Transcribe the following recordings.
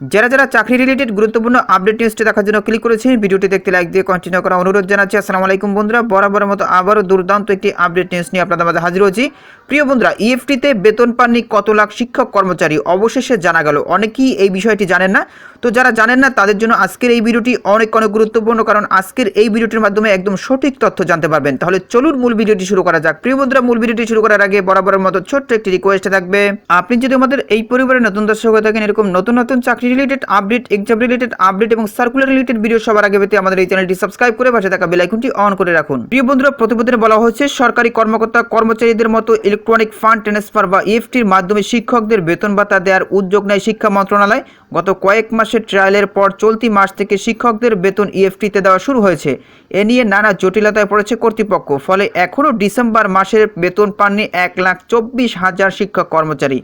যারা যারা চাকরি রিলেটেড গুরুত্বপূর্ণ আপডেট নিউজটি দেখার জন্য ক্লিক করেছেন, ভিডিওটি দেখতে লাইক দিয়ে কন্টিনিউ করা অনুরোধ জানাচ্ছি। আসসালামু আলাইকুম বন্ধুরা, বরাবরের মতো আবারও দুর্দান্ত একটি আপডেট নিউজ নিয়ে আপনাদের মাঝে হাজির হয়েছি। প্রিয় বন্ধুরা ইএফটিতে বেতন পাননি কত লাখ শিক্ষক কর্মচারী? অবশেষে জানা গেল, অনেকেই এই বিষয়টি জানেন না। তো যারা জানেন না, তাদের জন্য আজকের এই ভিডিওটি অনেক অনেক গুরুত্বপূর্ণ, কারণ আজকের এই ভিডিওটির মাধ্যমে একদম সঠিক তথ্য জানতে পারবেন। তাহলে চলুন মূল ভিডিওটি শুরু করা যাক। প্রিয় বন্ধুরা, মূল ভিডিওটি শুরু করার আগে বরাবরের মতো ছোট্ট একটি রিকোয়েস্ট থাকবে। আপনি যদি আমাদের এই পরিবারের নতুন দর্শক হয়ে থাকেন, এরকম নতুন নতুন চাকরি related update exam related update এবং সার্কুলার রিলেটেড ভিডিও সবার আগে পেতে আমাদের এই চ্যানেলটি সাবস্ক্রাইব করে পাশে থাকা বেল আইকনটি অন করে রাখুন। প্রিয় বন্ধুরা, প্রতিবেদনে বলা হয়েছে, সরকারি কর্মকর্তা কর্মচারীদের মতো ইলেকট্রনিক ফান্ড ট্রান্সফার বা ইএফটির মাধ্যমে শিক্ষকদের বেতন ভাতা দেওয়ার উদ্যোগ নেয় শিক্ষা মন্ত্রণালয়। গত কয়েক মাসের ট্রায়ালের পর চলতি মাস থেকে শিক্ষকদের বেতন ইএফটিতে দেওয়া শুরু হয়েছে। এ নিয়ে নানা জটিলতায় পড়েছে কর্তৃপক্ষ, ফলে এখনও ডিসেম্বর মাসের বেতন পাননি এক লাখ চব্বিশ হাজার শিক্ষক কর্মচারী।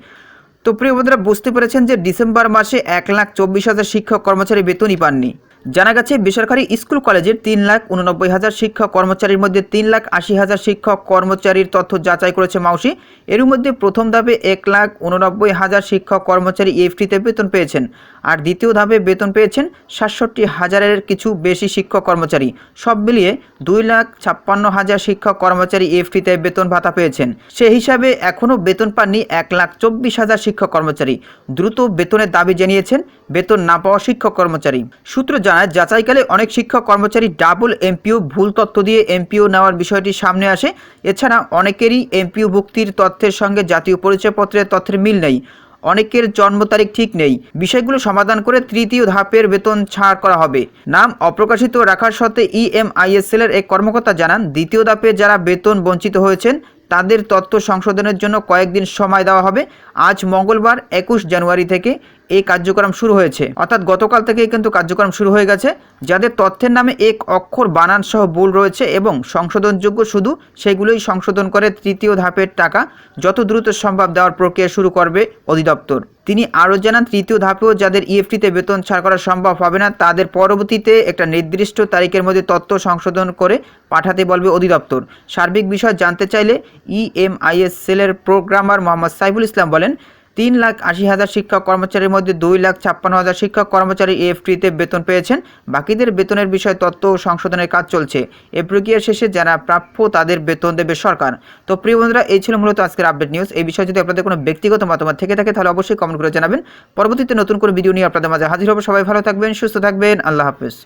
তো প্রিয় বন্ধুরা, বুঝতে পেরেছেন যে ডিসেম্বর মাসে এক লাখ চব্বিশ হাজার শিক্ষক কর্মচারী বেতনই পাননি। জানা গেছে, বেসরকারি স্কুল কলেজের তিন লাখ উননব্বই হাজার শিক্ষক কর্মচারীর মধ্যে তিন লাখ আশি হাজার শিক্ষক কর্মচারীর তথ্য যাচাই করেছে মাউসি। এর মধ্যে প্রথম ধাপে এক লাখ উননব্বই হাজার শিক্ষক কর্মচারী এফটিতে বেতন পেয়েছেন। আর দ্বিতীয় ধাপে বেতন পেয়েছেন সাতষট্টি হাজারের কিছু বেশি শিক্ষক কর্মচারী। সব মিলিয়ে দুই লাখ ছাপ্পান্ন হাজার শিক্ষক কর্মচারী এফটিতে বেতন ভাতা পেয়েছেন। সে হিসাবে এখনও বেতন পাননি এক লাখ চব্বিশ হাজার শিক্ষক কর্মচারী। দ্রুত বেতনের দাবি জানিয়েছেন বেতন না পাওয়া শিক্ষক কর্মচারী। সূত্র জানায় যাচাইকালে অনেক শিক্ষক কর্মচারী ডাবল এমপিও, ভুল তথ্য দিয়ে এমপিও নেওয়ার বিষয়টি সামনে আসে। এছাড়া অনেকেরই এমপিও ভুক্তির তথ্যের সঙ্গে জাতীয় পরিচয়পত্রের তথ্যের মিল নেই। অনেকের জন্ম তারিখ ঠিক নেই। বিষয়গুলো সমাধান করে তৃতীয় ধাপের বেতন ছাড় করা হবে। নাম অপ্রকাশিত রাখার সত্ত্বে ইএমআইএসএল এর এক কর্মকর্তা জানান, দ্বিতীয় ধাপে যারা বেতন বঞ্চিত হয়েছেন, তাদের তথ্য সংশোধনের জন্য কয়েকদিন সময় দেওয়া হবে। আজ মঙ্গলবার, একুশ জানুয়ারি থেকে এই কার্যক্রম শুরু হয়েছে। অর্থাৎ গতকাল থেকেই কিন্তু কার্যক্রম শুরু হয়ে গেছে, যাদের তথ্যের নামে এক অক্ষর বানান সহ ভুল রয়েছে এবং সংশোধনযোগ্য শুধু সেগুলোই সংশোধন করে তৃতীয় ধাপের টাকা যত দ্রুত সম্ভব দেওয়ার প্রক্রিয়া শুরু করবে অধিদপ্তর। তিনি আরও জানান, তৃতীয় ধাপেও যাদের ইএফটিতে বেতন ছাড় করা সম্ভব হবে না, তাদের পরবর্তীতে একটা নির্দিষ্ট তারিখের মধ্যে তথ্য সংশোধন করে পাঠাতে বলবে অধিদপ্তর। সার্বিক বিষয় জানতে চাইলে ইএমআইএস সেলের প্রোগ্রামার মোহাম্মদ সাইফুল ইসলাম বলেন তিন লাখ আশি হাজার শিক্ষক কর্মচারীর মধ্যে দুই লাখ ছাপ্পান্ন হাজার শিক্ষক কর্মচারী এফটিতে বেতন পেয়েছেন। বাকিদের বেতনের বিষয়ে তথ্য সংশোধনের কাজ চলছে। এ প্রক্রিয়ার শেষে যারা প্রাপ্য তাদের বেতন দেবে সরকার। তো প্রিয় বন্ধুরা, এই ছিল মূলত আজকের আপডেট নিউজ। এই বিষয়ে যদি আপনাদের কোনো ব্যক্তিগত মতামত থেকে থাকে, তাহলে অবশ্যই কমেন্ট করে জানাবেন। পরবর্তীতে নতুন কোনো ভিডিও নিয়ে আপনাদের মাঝে হাজির হবে। সবাই ভালো থাকবেন, সুস্থ থাকবেন। আল্লাহ হাফেজ।